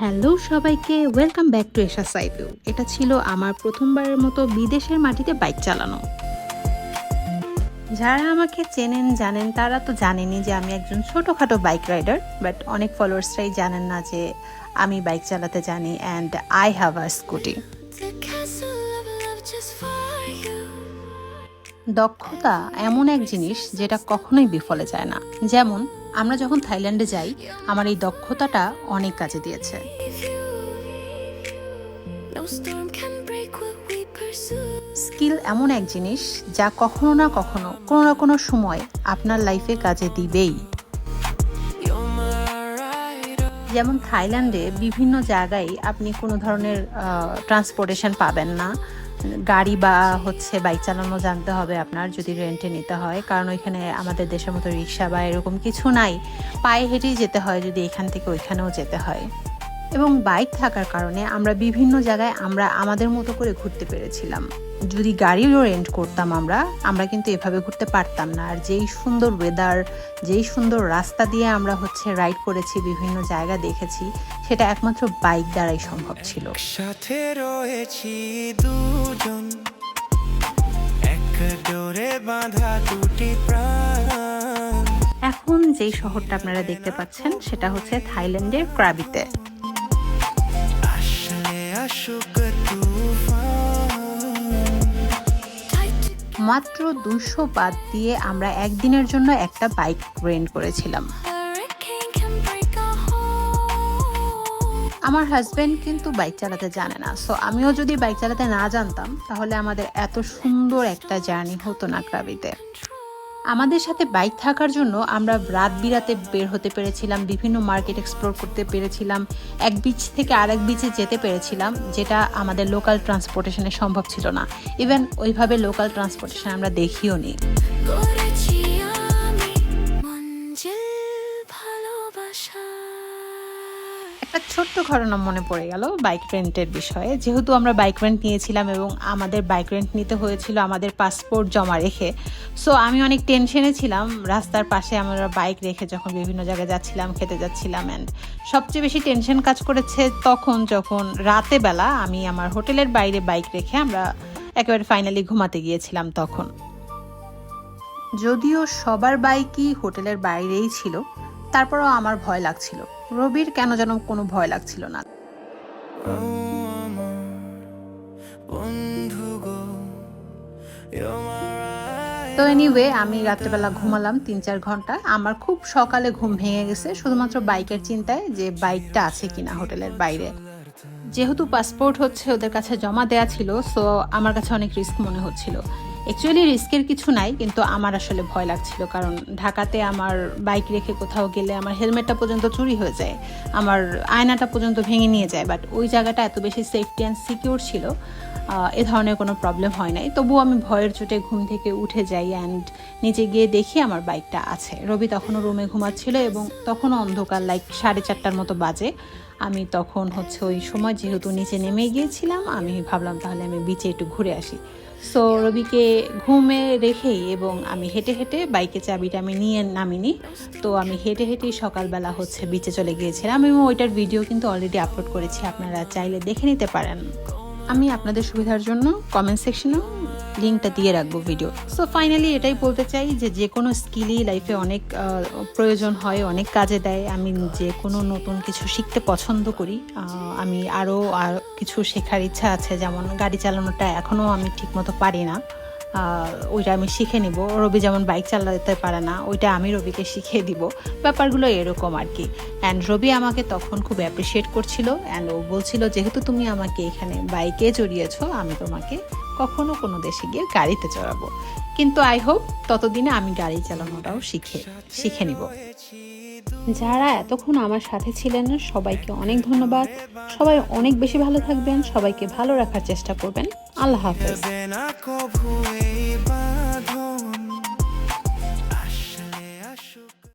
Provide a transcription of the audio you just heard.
Hello সবাইকে welcome back to Esha সাইভিউ এটা ছিল আমার প্রথমবারের মতো বিদেশের মাটিতে বাইক চালানো। যারা আমাকে চেনেন, জানেন, তারা তো জানেনি যে আমি একজন ছোটোখাটো বাইক রাইডার বাট অনেক ফলোয়ার্সরাই জানেন না যে আমি বাইক চালাতে জানি and I have a scooty দক্ষতা এমন এক জিনিস যেটা কখনোই বিফলে যায় না যেমন, আমরা যখন থাইল্যান্ডে যাই, আমার এই দক্ষতাটা অনেক কাজে দিয়েছে. স্কিল এমন এক জিনিস যা কখনো না কখনো, কোনো না কোনো সময় আপনার লাইফে কাজে দিবেই. যেমন থাইল্যান্ডে বিভিন্ন জায়গায় আপনি কোনো ধরনের ট্রান্সপোর্টেশন পাবেন না গাড়ি বা হচ্ছে বাইক চালানো জানতে হবে আপনার, যদি রেন্টে নিতে হয়। কারণ ওইখানে আমাদের দেশের মতো রিক্সা বা এরকম কিছু নাই। পায়ে হেঁটেই যেতে হয় যদি এখান থেকে ওইখানেও যেতে হয়। এবং বাইক থাকার কারণে আমরা বিভিন্ন জায়গায় আমরা আমাদের মতো করে ঘুরতে পেরেছিলাম। যদি গাড়িও রেন্ট করতাম আমরা আমরা কিন্তু এভাবে ঘুরতে পারতাম না। আর যেই সুন্দর ওয়েদার যেই সুন্দর রাস্তা দিয়ে আমরা হচ্ছে রাইড করেছি বিভিন্ন জায়গা দেখেছি সেটা একমাত্র বাইক দ্বারাই সম্ভব ছিল। সাথে রয়েছি দুজন এক ডোরে বাঁধা দুটি প্রাণ। এখন যেই শহরটা আপনারা দেখতে পাচ্ছেন সেটা হচ্ছে থাইল্যান্ডের ক্রাবিতে। আসলে আসুক তুফান মাত্র দুশো বাদ দিয়ে আমরা একদিনের জন্য একটা বাইক রেন্ট করেছিলাম. আমার হাজব্যান্ড কিন্তু বাইক চালাতে জানে না সো আমিও যদি বাইক চালাতে না জানতাম, তাহলে আমাদের এত সুন্দর একটা জার্নি হতো না ক্রাবিতে আমাদের সাথে বাইক থাকার জন্য আমরা রাত বিরাতে বের হতে পেরেছিলাম, বিভিন্ন মার্কেট এক্সপ্লোর করতে পেরেছিলাম, এক বিচ থেকে আরেক বিচে যেতে পেরেছিলাম, যেটা আমাদের লোকাল ট্রান্সপোর্টেশনে সম্ভব ছিল না। ইভেন ওইভাবে লোকাল ট্রান্সপোর্টেশন আমরা দেখিও নি। একটা ছোট্ট ঘটনা মনে পড়ে গেল বাইক রেন্টের বিষয়ে। যেহেতু আমরা বাইক রেন্ট নিয়েছিলাম এবং আমাদের বাইক রেন্ট নিতে হয়েছিল আমাদের পাসপোর্ট জমা রেখে সো আমি অনেক টেনশনে ছিলাম। রাস্তার পাশে আমরা বাইক রেখে যখন বিভিন্ন জায়গায় যাচ্ছিলাম, খেতে যাচ্ছিলাম অ্যান্ড সবচেয়ে বেশি টেনশন কাজ করেছে তখন যখন রাতে বেলা আমি আমার হোটেলের বাইরে বাইক রেখে আমরা একেবারে ফাইনালি ঘুমাতে গিয়েছিলাম তখন। যদিও সবার বাইকই হোটেলের বাইরেই ছিল তারপরও আমার ভয় লাগছিল। রবির কেন যেন কোনো ভয় লাগছিল না. তো এনিওয়ে আমি রাত্রেবেলা ঘুমালাম তিন চার ঘণ্টা। আমার খুব সকালে ঘুম ভেঙে গেছে, শুধুমাত্র বাইকের চিন্তায় যে বাইকটা আছে কিনা হোটেলের বাইরে। যেহেতু পাসপোর্ট হচ্ছে ওদের কাছে জমা দেয়া ছিল সো আমার কাছে অনেক রিস্ক মনে হচ্ছিল। অ্যাকচুয়ালি রিস্কের কিছু নাই, কিন্তু আমার আসলে ভয় লাগছিল। কারণ ঢাকাতে আমার বাইক রেখে কোথাও গেলে আমার হেলমেটটা পর্যন্ত চুরি হয়ে যায়, আমার আয়নাটা পর্যন্ত ভেঙে নিয়ে যায়। বাট ওই জায়গাটা এত বেশি সেফটি অ্যান্ড সিকিউর ছিল এ ধরনের কোনো প্রবলেম হয় নাই। তবুও আমি ভয়ের চোটে ঘুম থেকে উঠে যাই অ্যান্ড নিচে গিয়ে দেখি আমার বাইকটা আছে। রবি তখনও রুমে ঘুমাচ্ছিল এবং তখনও অন্ধকার লাইক সাড়ে চারটার মতো বাজে। আমি তখন হচ্ছে ওই সময় যেহেতু নিচে নেমে গিয়েছিলাম, আমি ভাবলাম তাহলে আমি বিচে একটু ঘুরে আসি। সো রবিকে ঘুমে রেখেই এবং আমি হেঁটে হেঁটে বাইকে চাবিটা আমি নিয়ে নামিনি। তো আমি হেঁটে হেঁটেই সকালবেলা হচ্ছে বিচে চলে গিয়েছিলাম এবং ওইটার ভিডিও কিন্তু অলরেডি আপলোড করেছি, আপনারা চাইলে দেখে নিতে পারেন। আমি আপনাদের সুবিধার জন্য কমেন্ট সেকশনেও লিঙ্কটা দিয়ে রাখব ভিডিও সো ফাইনালি এটাই বলতে চাই যে যে কোনো স্কিলই লাইফে অনেক প্রয়োজন হয়, অনেক কাজে দেয়। আমি যে কোনো নতুন কিছু শিখতে পছন্দ করি আমি আরও আর কিছু শেখার ইচ্ছা আছে। যেমন গাড়ি চালানোটা এখনও আমি ঠিকমতো পারি না। ওইটা আমি শিখে নিব। রবি যেমন বাইক চালাতে পারে না, ওইটা আমি রবিকে শিখিয়ে দিব। ব্যাপারগুলো এরকম আর কি। অ্যান্ড রবি আমাকে তখন খুব অ্যাপ্রিসিয়েট করছিল অ্যান্ড ও বলছিল, যেহেতু তুমি আমাকে এখানে বাইকে চড়িয়েছো আমি তোমাকে কখনো কোনো দেশে গিয়ে গাড়িতে চড়াবো। কিন্তু আই হোপ ততদিনে আমি গাড়ি চালানোটাও শিখে শিখে নিব। যারা এতক্ষণ আমার সাথে ছিলেন সবাইকে অনেক ধন্যবাদ। সবাই অনেক বেশি ভালো থাকবেন, সবাইকে ভালো রাখার চেষ্টা করবেন। আল্লাহ হাফেজ।